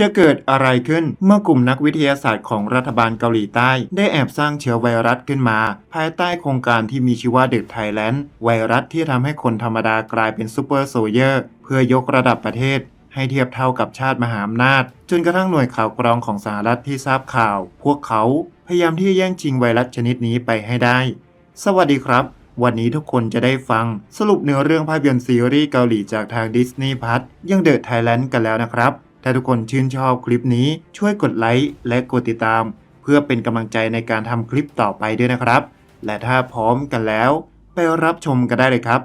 จะเกิดอะไรขึ้นเมื่อกลุ่มนักวิทยาศาสตร์ของรัฐบาลเกาหลีใต้ ได้แอบสร้างเชื้อไวรัสขึ้นมา ภายใต้โครงการที่มีชื่อว่าเด็กไทยแลนด์ไวรัสที่ทำให้คนธรรมดากลายเป็นซูเปอร์โซเยอร์เพื่อยกระดับประเทศ ให้เทียบเท่ากับชาติมหาอำนาจ จนกระทั่งหน่วยข่าวกรองของสหรัฐที่ทราบข่าว พวกเขาพยายามที่จะแย่งชิงไวรัสชนิดนี้ไปให้ได้ สวัสดีครับ วันนี้ทุกคนจะได้ฟัง สรุปเนื้อเรื่องภาพยนตร์ซีรีส์เกาหลีจากทางดิสนีย์พัทยังเดอะไทยแลนด์กันแล้วนะครับ ถ้าทุกคนชื่นชอบคลิปนี้ช่วยกดไลค์และกดติดตาม เพื่อเป็นกำลังใจในการทำคลิปต่อไปด้วยนะครับ และถ้าพร้อมกันแล้ว ไปรับชมกันได้เลยครับ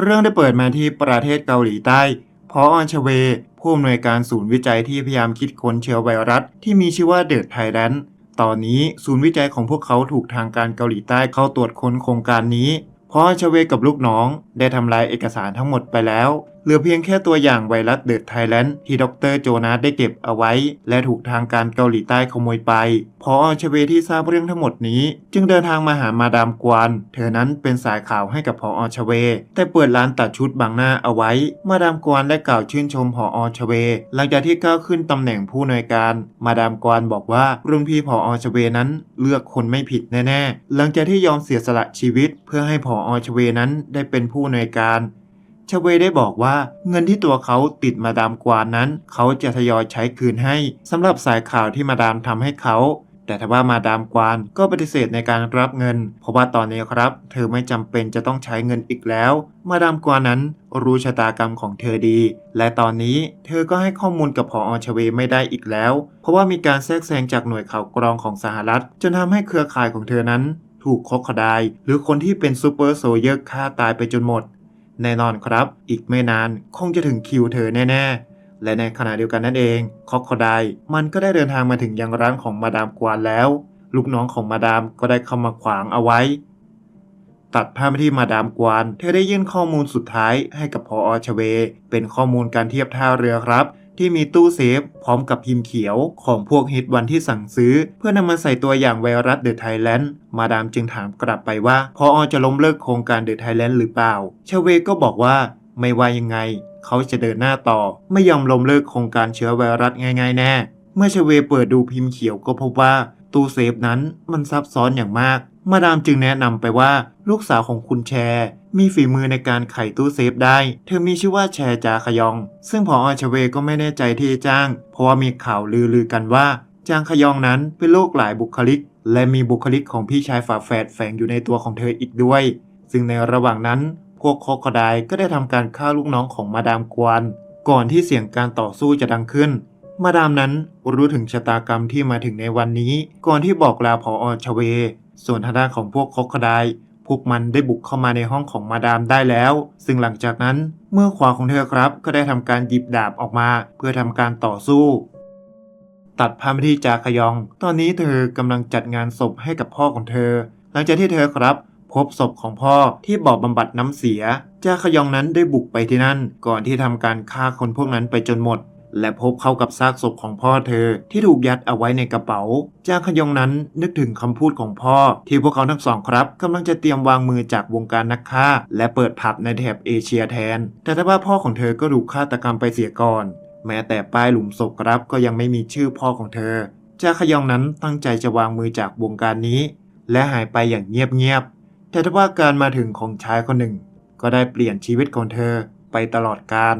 เรื่องได้เปิดมาที่ประเทศเกาหลีใต้ พอออนชเว ผู้อำนวยการศูนย์วิจัยที่พยายามคิดค้นเชื้อไวรัส ที่มีชื่อว่าเดอะไทแลนด์ ตอนนี้ศูนย์วิจัยของพวกเขาถูกทางการเกาหลีใต้เข้าตรวจค้นโครงการนี้ เพราะชเวกับลูกน้องได้ทำลายเอกสารทั้งหมดไปแล้ว เหลือเพียงแค่ตัวอย่างไวรัสเดอะไทแลนด์ที่ดรโจนาสได้เก็บเอาไว้ และถูกทางการเกาหลีใต้ขโมยไปพออชเวที่ทราบเรื่องทั้งหมดนี้ จึงเดินทางมาหามาดามกวน เธอนั้นเป็นสายข่าวให้กับพออชเว แต่เปิดร้านตัดชุดบางหน้าเอาไว้ มาดามกวนได้กล่าวชื่นชมพออชเว หลังจากที่ก้าวขึ้นตำแหน่งผู้อำนวยการ มาดามกวนบอกว่ารุ่นพี่พออชเวนั้นเลือกคนไม่ผิดแน่ๆ หลังจากที่ยอมเสียสละชีวิต เพื่อให้พออชเวนั้นได้เป็นผู้อำนวยการ ชเวได้บอกว่าเงินที่ตัวเขาติดมาดามกวานนั้น เขาจะทยอยใช้คืนให้สำหรับสายข่าวที่มาดามทำให้เขา แต่ทว่ามาดามกวานก็ปฏิเสธในการรับเงิน เพราะว่าตอนนี้ครับ เธอไม่จำเป็นจะต้องใช้เงินอีกแล้ว มาดามกวานนั้นรู้ชะตากรรมของเธอดี และตอนนี้เธอก็ให้ข้อมูลกับพออชเวไม่ได้อีกแล้ว เพราะว่ามีการแทรกแซงจากหน่วยข่าวกรองของสหรัฐ จนทำให้เครือข่ายของเธอนั้น ถูกคอกคดายหรือคนที่เป็นซูเปอร์โซเยอร์ฆ่าตายไปจนหมด แน่นอนครับ อีกไม่นานคงจะถึงคิวเธอแน่ ๆ และในขณะเดียวกันนั่นเองคอกคดายมันก็ได้เดินทางมาถึงยังร้านของมาดามกวานแล้ว ลูกน้องของมาดามก็ได้เข้ามาขวางเอาไว้ ตัดภาพที่มาดามกวาน เธอได้ยื่นข้อมูลสุดท้ายให้กับพออชเว เป็นข้อมูลการเทียบท่าเรือครับ ที่มีตู้เซฟ พร้อมกับพิมพ์เขียวของพวกฮิตวันที่สั่งซื้อ เพื่อนำมาใส่ตัวอย่างไวรัสเดอะไทแลนด์มาดามจึงถามกลับไปว่าพออจะล้มเลิกโครงการเดอะไทแลนด์หรือเปล่าชเวก็บอกว่าไม่ว่ายังไง เขาจะเดินหน้าต่อ ไม่ยอมล้มเลิกโครงการเชื้อไวรัสง่ายๆแน่ เมื่อชเวเปิดดูพิมพ์เขียวก็พบว่าตู้เซฟนั้นมันซับซ้อนอย่างมาก มาดามจึงแนะนำไปว่าลูกสาวของคุณแชร์ มีฝีมือในการไขตู้เซฟได้ เธอมีชื่อว่าแชร์จาขยอง ซึ่งพออชเวก็ไม่แน่ใจที่จ้าง เพราะว่ามีข่าวลือๆกันว่า จางขยองนั้นเป็นโรคหลายบุคลิก และมีบุคลิกของพี่ชายฝาแฝดแฝงอยู่ในตัวของเธออีกด้วย ซึ่งในระหว่างนั้น พวกคอกคดายก็ได้ทำการฆ่าลูกน้องของมาดามกวน ก่อนที่เสียงการต่อสู้จะดังขึ้นมาดามนั้นรู้ถึงชะตากรรมที่มาถึงในวันนี้ ก่อนที่บอกลาพออชเว ส่วนทางด้านของพวกคอกคดายพวกมันได้บุกเข้ามาในห้องของมาดามได้แล้ว ซึ่งหลังจากนั้นเมื่อขวาของเธอครับ ก็ได้ทำการหยิบดาบออกมา เพื่อทำการต่อสู้ ตัดภาพที่จาขยอง ตอนนี้เธอกำลังจัดงานศพให้กับพ่อของเธอ หลังจากที่เธอครับ พบศพของพ่อที่บ่อบำบัดน้ำเสีย จาขยองนั้นได้บุกไปที่นั่น ก่อนที่ทำการฆ่าคนพวกนั้นไปจนหมด และพบเข้ากับซากศพของพ่อเธอที่ถูกยัดเอาไว้ในกระเป๋า จาขยองนั้นนึกถึงคำพูดของพ่อ ที่พวกเขาทั้งสองครับกำลังจะเตรียมวางมือจากวงการนักฆ่า และเปิดผับในแถบเอเชียแทน แต่ถ้าว่าพ่อของเธอก็ถูกฆาตกรรมไปเสียก่อน แม้แต่ป้ายหลุมศพครับก็ยังไม่มีชื่อพ่อของเธอ จาขยองนั้นตั้งใจจะวางมือจากวงการนี้ และหายไปอย่างเงียบๆแต่ถ้าว่าการมาถึงของชายคนหนึ่ง ก็ได้เปลี่ยนชีวิตของเธอไปตลอดกาล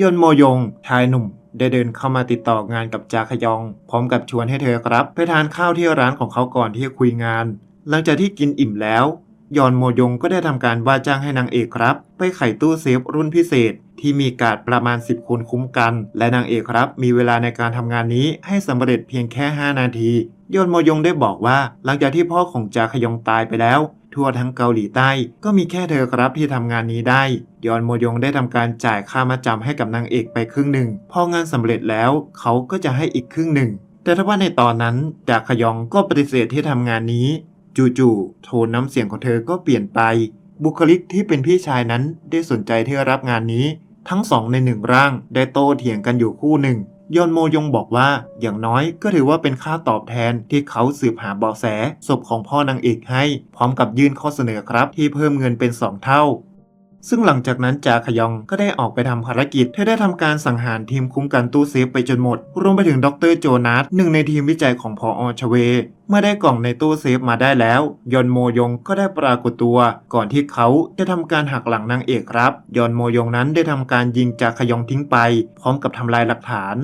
ยนโมยงชายหนุ่ม ได้เดินเข้ามาติดต่องานกับจาขยอง พร้อมกับชวนให้เธอครับ ไปทานข้าวที่ร้านของเขาก่อนที่จะคุยงาน หลังจากที่กินอิ่มแล้ว ยอนโมยงก็ได้ทำการว่าจ้างให้นางเอกครับ ไปไขตู้เซฟรุ่นพิเศษ ที่มีการ์ดประมาณ 10คนคุ้มกัน และนางเอกครับ มีเวลาในการทำงานนี้ให้สำเร็จเพียงแค่ 5 นาทียอนโมยงได้บอกว่า หลังจากที่พ่อของจาขยองตายไปแล้ว ทั่วทั้งเกาหลีใต้ ก็มีแค่เธอครับที่ทำงานนี้ได้ ยอนโมยงได้ทำการจ่ายค่ามาจำให้กับนางเอกไปครึ่งหนึ่ง พองานสำเร็จแล้วเขาก็จะให้อีกครึ่งหนึ่ง แต่ถ้าว่าในตอนนั้นจาขยองก็ปฏิเสธที่ทำงานนี้ จู่ๆ โทนน้ำเสียงของเธอก็เปลี่ยนไป บุคลิกที่เป็นพี่ชายนั้นได้สนใจที่รับงานนี้ ทั้งสองในหนึ่งร่างได้โต้เถียงกันอยู่คู่หนึ่ง ยอนโมยงบอกว่า อย่างน้อยก็ถือว่าเป็นค่าตอบแทนที่เขาสืบหาเบาะแสศพของพ่อนางเอกให้ พร้อมกับยื่นข้อเสนอครับ ที่เพิ่มเงินเป็น 2 เท่าซึ่งหลังจากนั้นจาขยองก็ได้ออกไปทำภารกิจ เธอได้ทำการสังหารทีมคุ้มกันตู้เซฟไปจนหมด รวมไปถึงดรโจนาสหนึ่งในทีมวิจัยของพออชเว เมื่อได้กล่องในตู้เซฟมาได้แล้ว ยอนโมยงก็ได้ปรากฏตัว ก่อนที่เขาจะทำการหักหลังนางเอกครับ ยอนโมยงนั้นได้ทำการยิงจาขยองทิ้งไป พร้อมกับทำลายหลักฐาน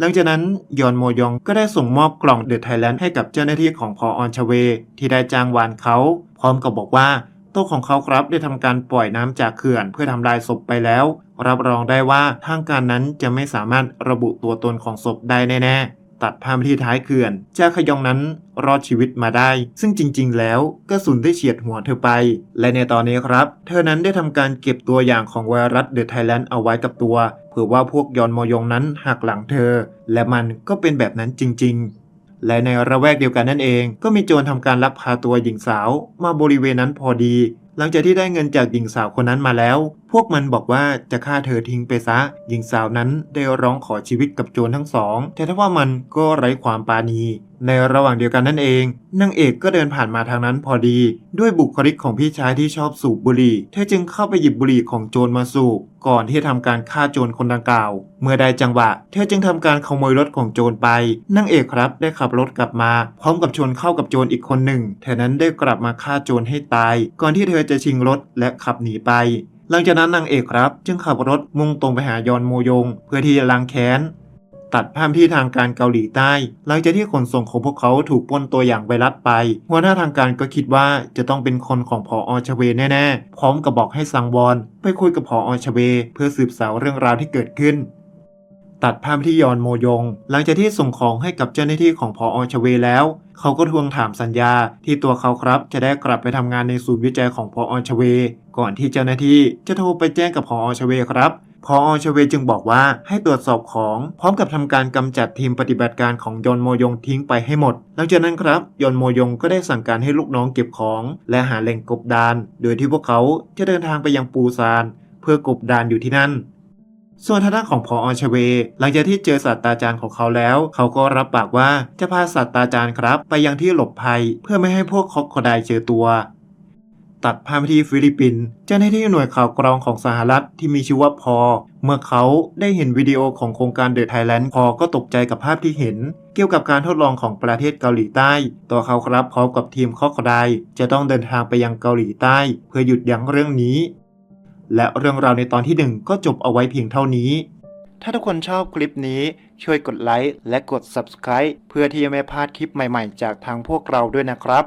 หลังจากนั้นยอนโมยองก็ได้ส่งมอบกล่องเดอะไทยแลนด์ให้กับเจ้าหน้าที่ของพอออนชเว ที่ได้จ้างวานเขา พร้อมกับบอกว่าโต๊ะของเขาครับได้ทำการปล่อยน้ำจากเขื่อนเพื่อทำลายศพไปแล้ว รับรองได้ว่าทางการนั้นจะไม่สามารถระบุตัวตนของศพได้แน่ๆ ตัดภาพมาที่ท้ายเขื่อนจาขยองนั้นรอดชีวิตมาได้ ซึ่งจริง ๆ แล้วกระสุนได้เฉียดหัวเธอไป และในตอนนี้ครับ เธอนั้นได้ทำการเก็บตัวอย่างของไวรัสเดอะไทแลนด์เอาไว้กับตัวเผื่อว่าพวกยอนมอยงนั้นหักหลังเธอ และมันก็เป็นแบบนั้นจริง ๆและในระแวกเดียวกันนั่นเอง ก็มีโจรทำการลักพาตัวหญิงสาวมาบริเวณนั้นพอดี หลังจากที่ได้เงินจากหญิงสาวคนนั้นมาแล้ว พวกมันบอกว่าจะฆ่าเธอทิ้งไปซะ หญิงสาวนั้นได้ร้องขอชีวิตกับโจรทั้งสอง แต่ถ้าว่ามันก็ไร้ความปราณี ในระหว่างเดียวกันนั่นเองนางเอกก็เดินผ่านมาทางนั้นพอดี ด้วยบุคลิกของพี่ชายที่ชอบสูบบุหรี่ เธอจึงเข้าไปหยิบบุหรี่ของโจรมาสูบ ก่อนที่จะทำการฆ่าโจรคนดังกล่าว เมื่อได้จังหวะ เธอจึงทำการขโมยรถของโจรไปนางเอกครับได้ขับรถกลับมา พร้อมกับชนเข้ากับโจรอีกคนหนึ่ง เธอนั้นได้กลับมาฆ่าโจรให้ตาย ก่อนที่เธอจะชิงรถและขับหนีไป หลังจากนั้นนางเอกครับ จึงขับรถมุ่งตรงไปหายอนโมยง เพื่อที่จะล้างแค้น ตัดภาพที่ทางการเกาหลีใต้ หลังจากที่ขนส่งของพวกเขาถูกปล้นตัวอย่างไวรัสไป หัวหน้าทางการก็คิดว่าจะต้องเป็นคนของพออชเวแน่ๆ พร้อมกับบอกให้สังวร ไปคุยกับพออชเว เพื่อสืบสาวเรื่องราวที่เกิดขึ้น ตัดภาพที่ยอนโมยง หลังจากที่ส่งของให้กับเจ้าหน้าที่ของพออชเวแล้ว เขาก็ทวงถามสัญญาที่ตัวเขาครับ จะได้กลับไปทำงานในศูนย์วิจัยของพออชเว ก่อนที่เจ้าหน้าที่จะโทรไปแจ้งกับพออชเวครับพออชเวจึงบอกว่าให้ตรวจสอบของ พร้อมกับทำการกำจัดทีมปฏิบัติการของยอนโมยงทิ้งไปให้หมด หลังจากนั้นครับยอนโมยงก็ได้สั่งการให้ลูกน้องเก็บของ และหาแหล่งกบดาน โดยที่พวกเขาจะเดินทางไปยังปูซาน เพื่อกบดานอยู่ที่นั่น ส่วนทางด้านของพออชเว หลังจากที่เจอศาสตราจารย์ของเขาแล้ว เขาก็รับปากว่าจะพาศาสตราจารย์ครับ ไปยังที่หลบภัย เพื่อไม่ให้พวกคอกคอไดเจอตัว ตัดภาพที่ฟิลิปปินส์เจ้าหน้าที่หน่วยข่าวกรองของสหรัฐที่มีชื่อว่าพอ เมื่อเขาได้เห็นวิดีโอของโครงการเดอะไทยแลนด์พอก็ตกใจกับภาพที่เห็น เกี่ยวกับการทดลองของประเทศเกาหลีใต้ ตัวเขาครับพร้อมกับทีมคอกไดจะต้องเดินทางไปยังเกาหลีใต้ เพื่อหยุดยั้งเรื่องนี้ และเรื่องราวในตอนที่หนึ่งก็จบเอาไว้เพียงเท่านี้ ถ้าทุกคนชอบคลิปนี้ช่วยกดไลค์และกด subscribe เพื่อที่จะไม่พลาดคลิปใหม่ๆ จากทางพวกเราด้วยนะครับ